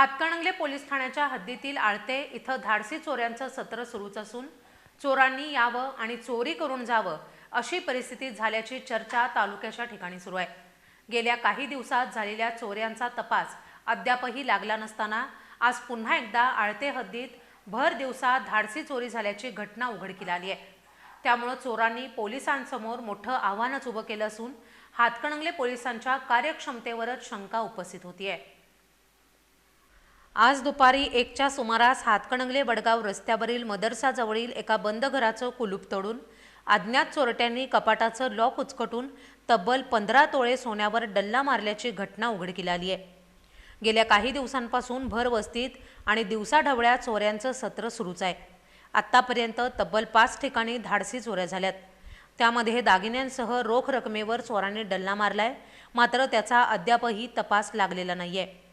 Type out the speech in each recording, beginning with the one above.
Hatkanangale police ठाण्याच्या हद्दीतील आळते इथं धाडसी चोऱ्यांचं सत्र सुरूच असून चोरांनी यावं आणि चोरी करून जावं अशी परिस्थिती झाल्याची चर्चा तालुक्याच्या ठिकाणी सुरू आहे. गेल्या काही दिवसात झालेल्या चोऱ्यांचा तपास अद्यापही लागला नसताना आज पुन्हा एकदा आळते हद्दीत भर दिवसात धाडसी चोरी झाल्याची घटना उघडकीला आली आहे. त्यामुळं चोरांनी पोलिसांसमोर मोठं आव्हानच उभं केलं असून हातकणंगले पोलिसांच्या कार्यक्षमतेवरच शंका उपस्थित होती आहे आज दुपारी एकच्या सुमारास हातकणंगले वडगाव रस्त्यावरील मदरसाजवळील एका बंद घराचं कुलूप तोडून अज्ञात चोरट्यांनी कपाटाचं लॉक उचकटून तब्बल पंधरा तोळे सोन्यावर डल्ला मारल्याची घटना उघडकीला आली आहे. गेल्या काही दिवसांपासून भर वस्तीत आणि दिवसाढवळ्या चोऱ्यांचं सत्र सुरूच आहे. आत्तापर्यंत तब्बल पाच ठिकाणी धाडसी चोऱ्या झाल्यात. त्यामध्ये दागिन्यांसह रोख रकमेवर चोरांनी डल्ला मारलाय मात्र त्याचा अद्यापही तपास लागलेला नाहीये.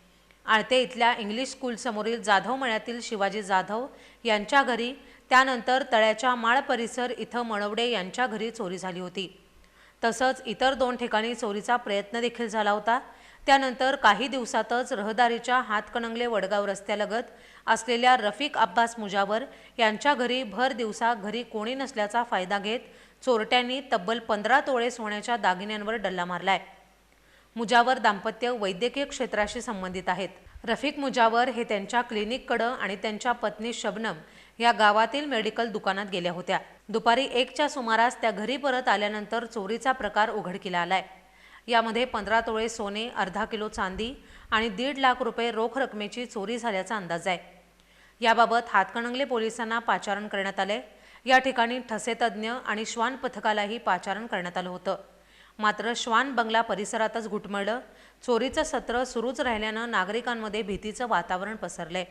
आळते इथल्या इंग्लिश स्कूलसमोरील जाधव मळ्यातील शिवाजी जाधव यांच्या घरी त्यानंतर तळ्याच्या माळ परिसर इथं मणवडे यांच्या घरी चोरी झाली होती. तसंच इतर दोन ठिकाणी चोरीचा प्रयत्न देखील झाला होता. त्यानंतर काही दिवसातच रहदारीच्या हातकणंगले वडगाव रस्त्यालगत असलेल्या रफिक अब्बास मुजावर यांच्या घरी भर दिवसा घरी कोणी नसल्याचा फायदा घेत चोरट्यांनी तब्बल पंधरा तोळे सोन्याच्या दागिन्यांवर डल्ला मारलाय. मुजावर दाम्पत्य वैद्यकीय क्षेत्राशी संबंधित आहेत. रफिक मुजावर हे त्यांच्या क्लिनिककडं आणि त्यांच्या पत्नी शबनम या गावातील मेडिकल दुकानात गेल्या होत्या. दुपारी एकच्या सुमारास त्या घरी परत आल्यानंतर चोरीचा प्रकार उघडकीला आलाय. यामध्ये पंधरा तोळे सोने अर्धा किलो चांदी आणि दीड लाख रुपये रोख रकमेची चोरी झाल्याचा अंदाज आहे. याबाबत हातकणंगले पोलिसांना पाचारण करण्यात आले या ठिकाणी ठसेतज्ञ आणि श्वान पथकालाही पाचारण करण्यात आलं होतं. मात्र श्वान बंगला परिसरातच घुटमळलं. चोरीचं सत्र सुरूच राहिल्यानं नागरिकांमध्ये भीतीचं वातावरण पसरलंय.